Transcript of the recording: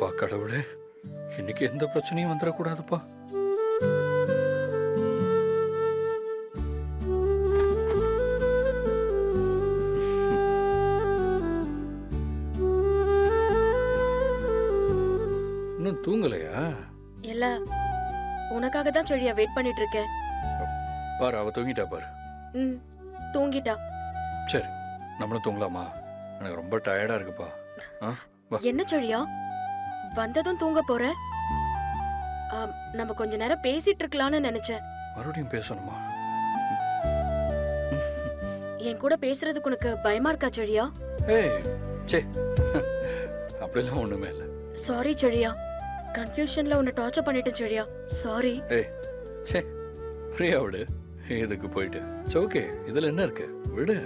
அப்பா கடவுளே. இன்னைக்கு எந்த பிரச்சனையும் வந்துடக்கூடாதுப்பா இன்னும் தூங்கலையா? இல்ல. உனக்காக தான் செழியா வெயிட் பண்ணிட்டு இருக்கேன் பாரு அவ தூங்கிட்டா பாரு. ம் தூங்கிட்டா. சரி நம்மளும் தூங்கலாமா? எனக்கு ரொம்ப டயர்டா இருக்குப்பா. என்ன செழியா? வந்ததும் தூங்க போற? ஆம், நம்ம கொஞ்ச நேரம் பேசிட்டு இருக்கலாம்னு நினைச்சேன். மறுபடியும் பேசணுமா? என் கூட பேசுறதுக்கு உனக்கு பயமா இருக்கா செழியா? ஏய் சே அப்படிலாம் ஒண்ணுமே இல்லை. சாரி செழியா. கன்ஃபியூஷன்ல உன்னை டார்ச்சர் பண்ணிட்டேன் செழியா. சாரி ஏய் சே ஃப்ரீயா விடு. இதுக்கு போயிட்டு. ஓகே இதுல என்ன இருக்கு? விடு.